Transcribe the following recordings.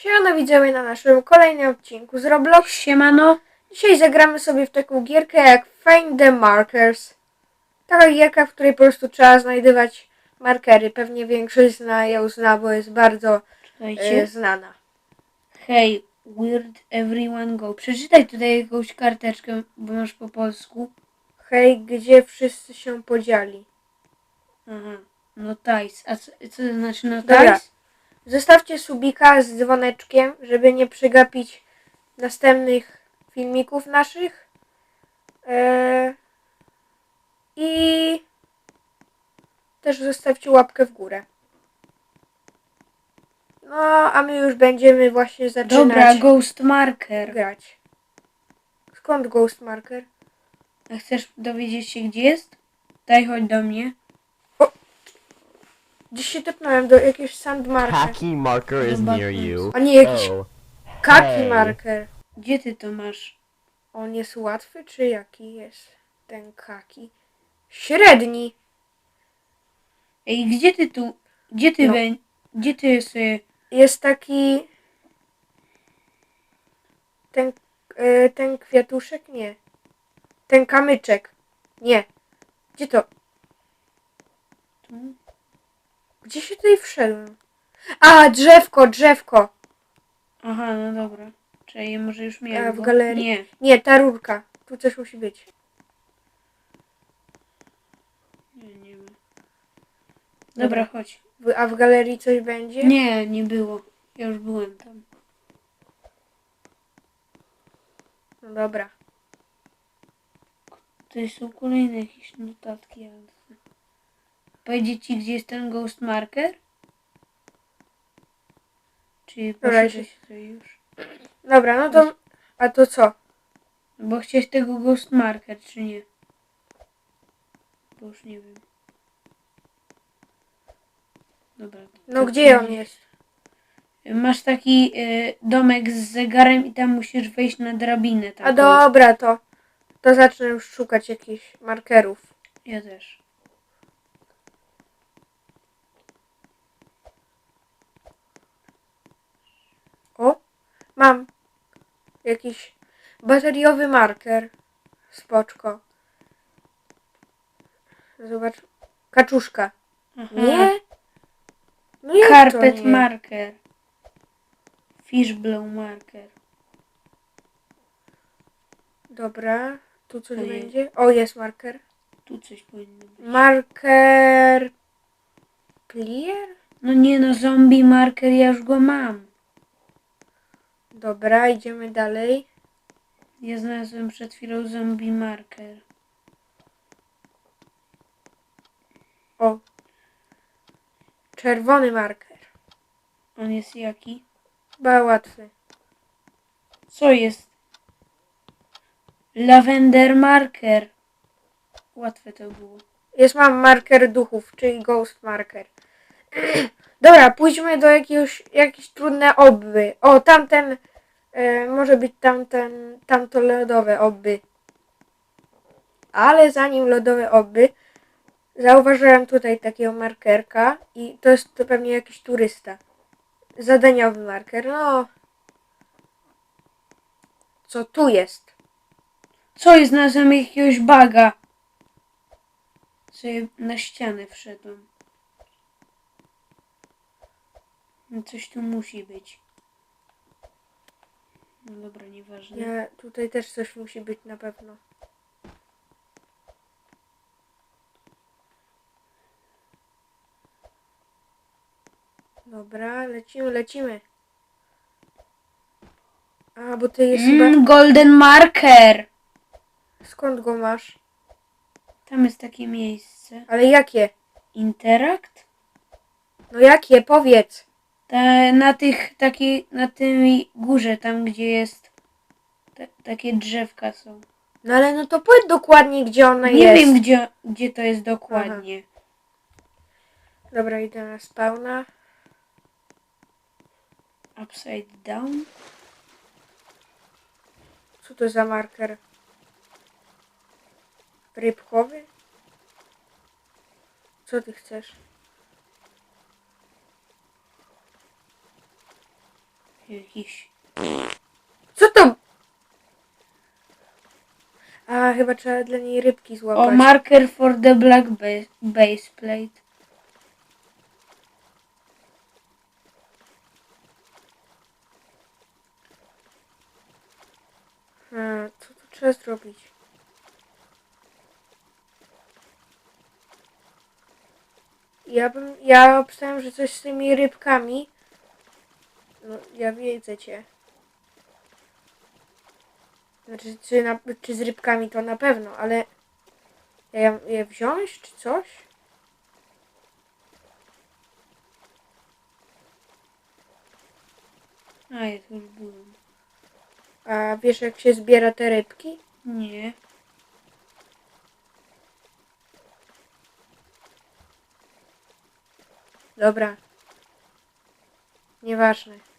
Siemano widzowie na naszym kolejnym odcinku z Roblox. Siemano. Dzisiaj zagramy sobie w taką gierkę jak Find the Markers. Taka gierka, w której po prostu trzeba znajdywać markery. Pewnie większość zna ją zna, bo jest bardzo e, znana. Hej, weird everyone go. Przeczytaj tutaj jakąś karteczkę, bo masz po polsku. Hej, gdzie wszyscy się podzieli? Aha. No ties. A co, co to znaczy no Dobra. Zostawcie subika z dzwoneczkiem, żeby nie przegapić następnych filmików naszych. Eee, I też zostawcie łapkę w górę. No, a my już będziemy właśnie zaczynać Dobra, ghost marker. grać. Skąd Ghost Marker? A chcesz dowiedzieć się gdzie jest? Daj chodź do mnie. Gdzieś się tepnąłem do jakiegoś sandmarker. Hacky marker is near you. A nie jakiś Oh, kaki hej. marker. Gdzie ty to masz? On jest łatwy, czy jaki jest ten kaki? Średni. Ej, gdzie ty tu? Gdzie ty No. Gdzie ty sobie... Jest taki. Ten, e, ten kwiatuszek? Nie. Ten kamyczek. Nie. Gdzie to? Tu? Gdzie się tutaj wszedłem? A, drzewko, drzewko. Aha, no dobra. Czekaj, może już miałem A, w go? galerii? Nie. Nie, ta rurka. Tu coś musi być. Nie, nie ma. Dobra, chodź. W- A w galerii coś będzie? Nie, nie było. Ja już byłem tam. No dobra. To są kolejne jakieś notatki. ale- Powiedzie ci, gdzie jest ten ghost marker? Czy Dobra, poszedłeś tutaj już? Dobra, no to. A to co? Bo chciałeś tego ghost marker, czy nie? Bo już nie wiem. Dobra. No to gdzie on jest? Masz taki y, domek z zegarem i tam musisz wejść na drabinę. Taką. A dobra, to. To zacznę już szukać jakichś markerów. Ja też. O, mam jakiś bateriowy marker. Spoczko. Zobacz. Kaczuszka. Aha. Nie? No jak Carpet to nie? marker. Fishblow marker. Dobra, tu coś Ojej. będzie. O, jest marker. Tu coś powinno być. Marker... Clear? No nie no, zombie marker, ja już go mam. Dobra, idziemy dalej. Ja znalazłem przed chwilą zombie marker. O. Czerwony marker. On jest jaki? Chyba łatwy. Co jest? Lavender marker. Łatwe to było. Jest mam marker duchów, czyli ghost marker. Dobra, pójdźmy do jakiegoś, jakieś trudne obby. O, tamten, e, może być tamten, tamto lodowe obby. Ale zanim lodowe obby, zauważyłem tutaj takiego markerka i to jest to pewnie jakiś turysta. Zadaniowy marker, no. Co tu jest? Co jest? Znalazłem jakiegoś baga. Sobie na ścianę wszedłem. No Coś tu musi być. No dobra, nieważne. Nie, tutaj też coś musi być na pewno. Dobra, lecimy, lecimy. A, bo ty jest chyba... Mm, golden marker! Skąd go masz? Tam jest takie miejsce. Ale jakie? Interakt? No jakie? Powiedz. Ta, na tych, takiej, na tym górze, tam gdzie jest ta, takie drzewka są. No ale no to powiedz dokładnie, gdzie ona Nie jest. wiem, gdzie, gdzie to jest dokładnie. Dobra, idę na spawna. Upside down? Co to za marker? Rybkowy? Co ty chcesz? Jakiś. Co to? A, chyba trzeba dla niej rybki złapać. O, marker for the black base, base plate. A, co tu trzeba zrobić? Ja bym, ja obstałem, że coś z tymi rybkami. No, ja wiedzę cię. Znaczy, czy, na, czy z rybkami to na pewno, ale ja je wziąć, czy coś? A, ja tu już byłem. A wiesz, jak się zbiera te rybki? Nie. Dobra. Nieważne.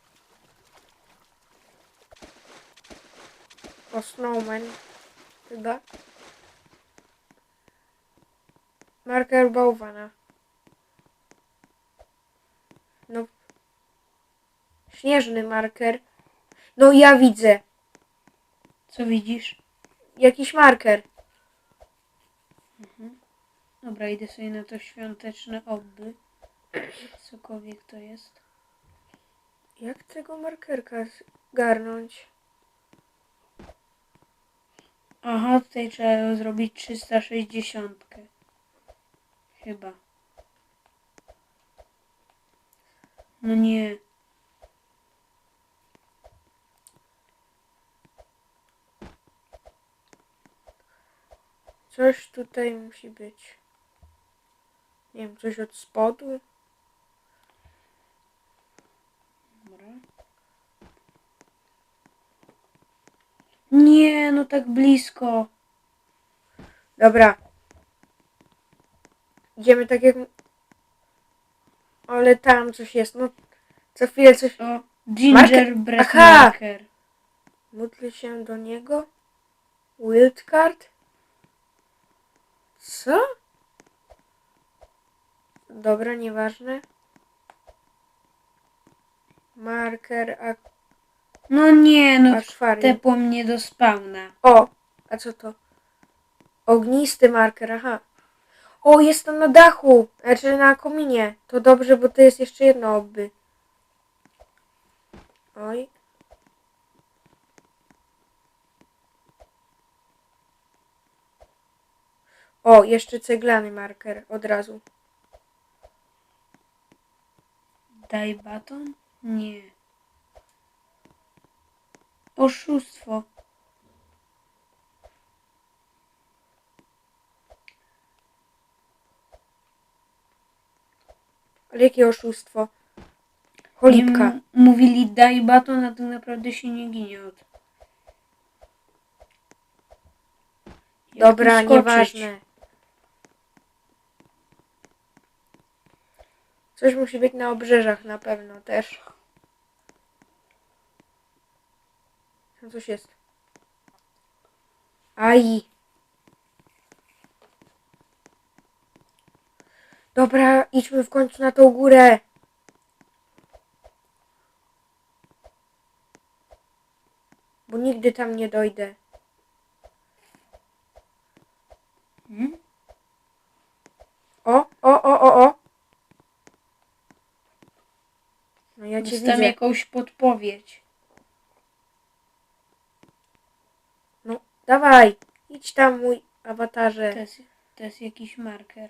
O Snowman. Chyba. Marker bałwana. No. Śnieżny marker. No ja widzę. Co widzisz? Jakiś marker. Dobra, idę sobie na to świąteczne obby. Cokolwiek to jest. Jak tego markerka zgarnąć? Aha, tutaj trzeba zrobić 360. Chyba. No nie. Coś tutaj musi być. Nie wiem, coś od spodu? Dobra. Nie, no tak blisko. Dobra. Idziemy tak jak... Ale tam coś jest, no. Co chwilę coś... O, gingerbread Aha! marker. Módl się do niego? Wildcard? Co? Dobra, nieważne. Marker, a No nie, no akwarium. tepło mnie do spawna. O, a co to? Ognisty marker, aha. O, jest to na dachu, znaczy na kominie. To dobrze, bo to jest jeszcze jedno obby. Oj. O, jeszcze ceglany marker od razu. Daj baton? Nie. Oszustwo. Ale jakie oszustwo. Cholipka. mówili daj baton, a tak naprawdę się nie ginie od. Jak Dobra, tu nieważne. Coś musi być na obrzeżach na pewno też. Tam coś jest. Aj. Dobra, idźmy w końcu na tą górę. Bo nigdy tam nie dojdę. Hmm? O, o, o, o, o. No ja cię Dostałem widzę. jakąś podpowiedź. No, dawaj. Idź tam, mój awatarze. To jest, to jest jakiś marker.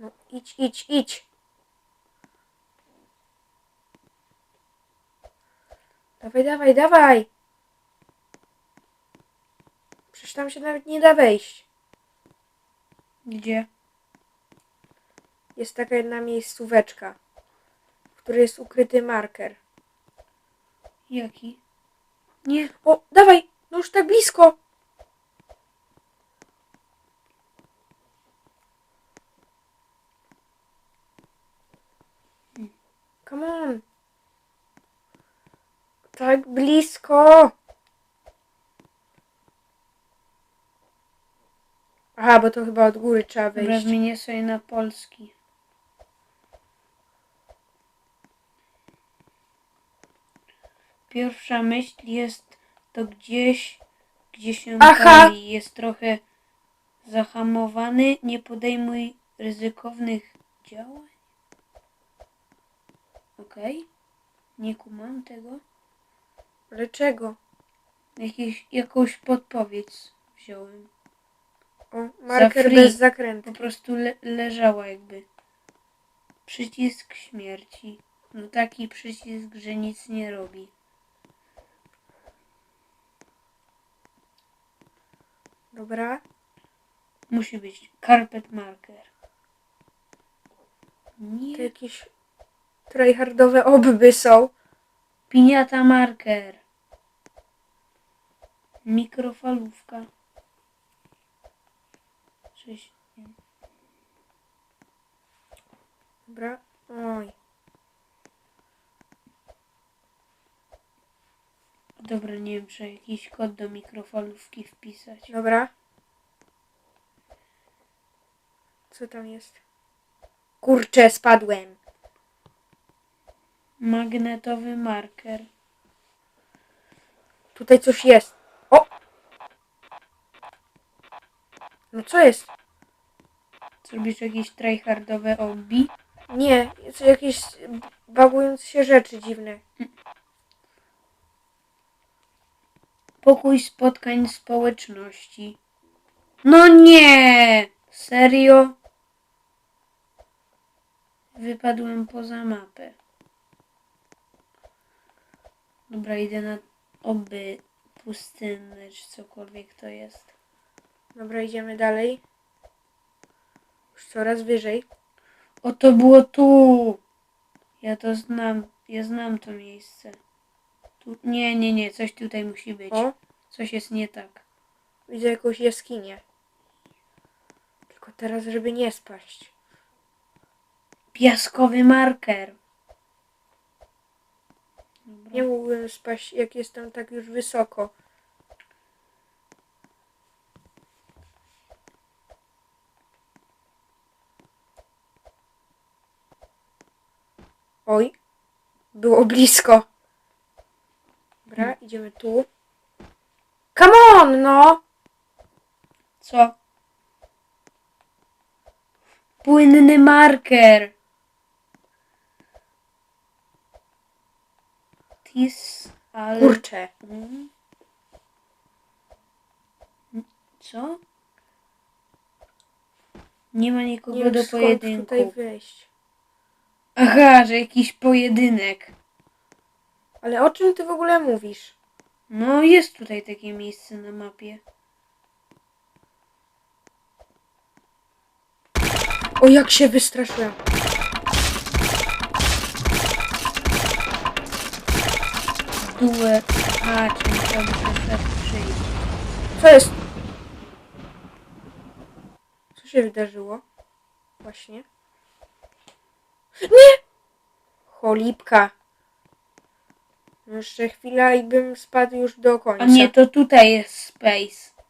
No, idź, idź, idź. Dawaj, dawaj, dawaj. Przecież tam się nawet nie da wejść. Gdzie? Jest taka jedna miejscóweczka, w której jest ukryty marker. Jaki? Nie. O, dawaj, no już tak blisko. Come on. Tak blisko. Aha, bo to chyba od góry trzeba Dobra, wejść. zmienię sobie na polski. Pierwsza myśl jest to gdzieś, gdzie się Aha. pali. Jest trochę zahamowany. Nie podejmuj ryzykownych działań. Okej. Nie kumam tego. Dlaczego? Jakieś, jakąś podpowiedź wziąłem. O, marker free. bez zakrętu. Po prostu le- leżała jakby. Przycisk śmierci. No taki przycisk, że nic nie robi. Dobra. Musi być carpet marker. To Nie. jakieś tryhardowe obby są. Piniata marker. Mikrofalówka. Nie. Dobra. Oj. Dobra, nie wiem, czy jakiś kod do mikrofalówki wpisać. Dobra. Co tam jest? Kurczę, spadłem. Magnetowy marker. Tutaj coś jest. O! No co jest? Zrobisz jakieś tryhardowe obi? Nie, jest jakieś bagujące się rzeczy dziwne. Pokój spotkań społeczności. No nie! Serio? Wypadłem poza mapę. Dobra, idę na oby pustynne, czy cokolwiek to jest. Dobra, idziemy dalej. Już coraz wyżej. O, to było tu! Ja to znam, ja znam to miejsce. Tu, nie, nie, nie, coś tutaj musi być. O, Coś jest nie tak. widzę jakąś jaskinię. Tylko teraz, żeby nie spaść. Piaskowy marker. Dobra. Nie mógłbym spaść, jak jestem tak już wysoko. Oj, było blisko. Dobra, idziemy tu. Come on, no! Co? Płynny marker. Tis, ale... Kurczę. Mm. Co? Nie ma nikogo Nie wiem do skąd pojedynku. tutaj wejść. Aha, że jakiś pojedynek. Ale o czym ty w ogóle mówisz? No, jest tutaj takie miejsce na mapie. O, jak się wystraszyłem. Duet. A, czy musiałby się przyjść. Co jest? Co się wydarzyło? Właśnie. Nie! Cholipka. No Jeszcze chwila i bym spadł już do końca. A nie, to tutaj jest space.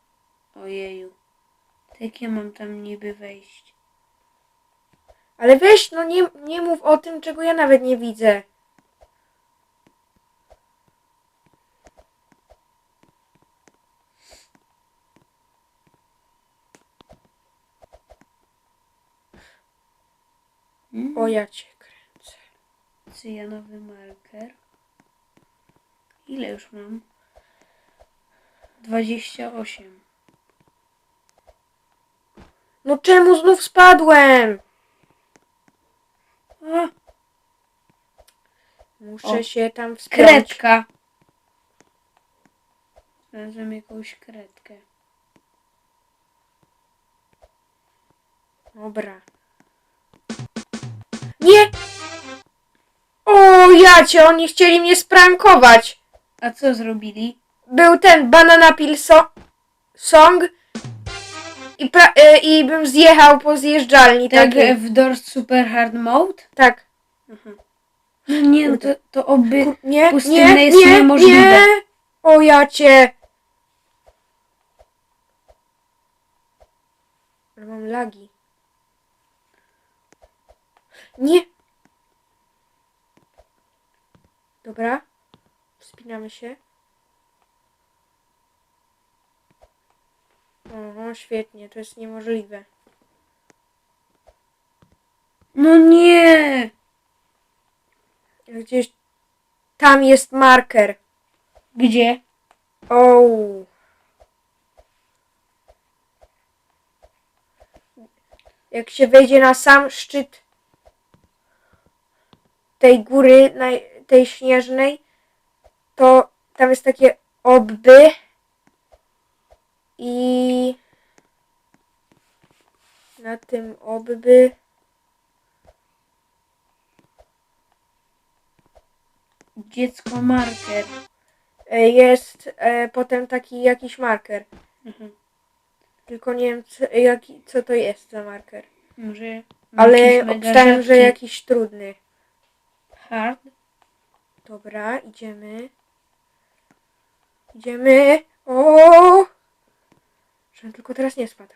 Ojeju. Ja mam tam niby wejść? Ale weź, no nie, nie mów o tym, czego ja nawet nie widzę. Hmm? O, ja cię kręcę. Cyjanowy marker. Ile już mam? 28. No czemu znów spadłem? Muszę O. się tam wspiąć. kredka. Znalazłem jakąś kredkę. Dobra. Nie! O, jacie, oni chcieli mnie sprankować. A co zrobili? Był ten Banana Peel so Song i, pra- e, i bym zjechał po zjeżdżalni Tak takiej. w Doors Super Hard Mode? Tak. Aha. Nie, no to, to oby... Kur- nie, Pustynne nie, jest nie, niemożliwe. nie. O, jacie. Ale mam lagi. Nie. Dobra. Wspinamy się. Oho, świetnie, to jest niemożliwe. No nie! Gdzieś tam jest marker. Gdzie? O. Jak się wejdzie na sam szczyt tej góry, tej śnieżnej, to tam jest takie obby i na tym obby Dziecko marker. e, jest e, potem taki jakiś marker. Mhm. Tylko nie wiem, co, jaki, co to jest za marker. Może Ale jakiś mega obstałem, że rzadki. jakiś trudny. Hard? Dobra, idziemy. Idziemy. O! Żebym tylko teraz nie spadł.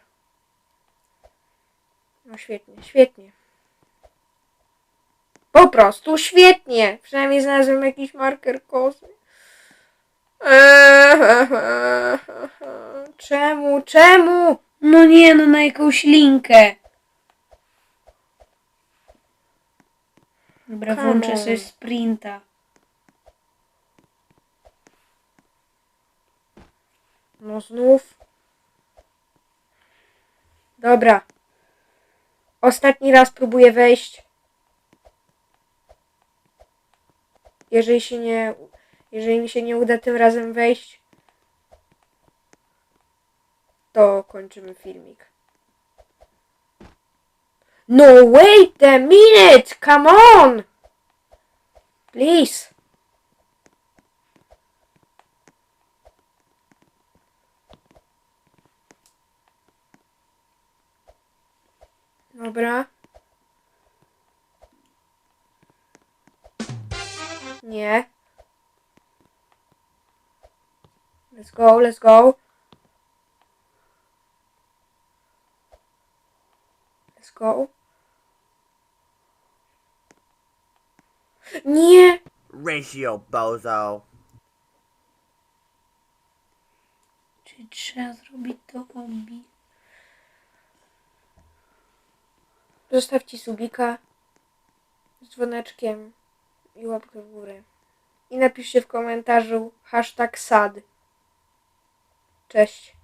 No świetnie, świetnie. Po prostu świetnie. Przynajmniej znalazłem jakiś marker kosmy. Czemu, czemu? No nie, no na jakąś linkę. Dobra, włączę sobie sprinta. No znów. Dobra. Ostatni raz próbuję wejść. Jeżeli się nie. Jeżeli mi się nie uda tym razem wejść, to kończymy filmik. No wait a minute! Come on! Please. Dobra. Nie. Let's go, let's go. Let's go. Nie! Ratio bozo. Czy trzeba zrobić to obi? Zostawcie subika z dzwoneczkiem i łapkę w górę. I napiszcie w komentarzu hashtag sad. Cześć.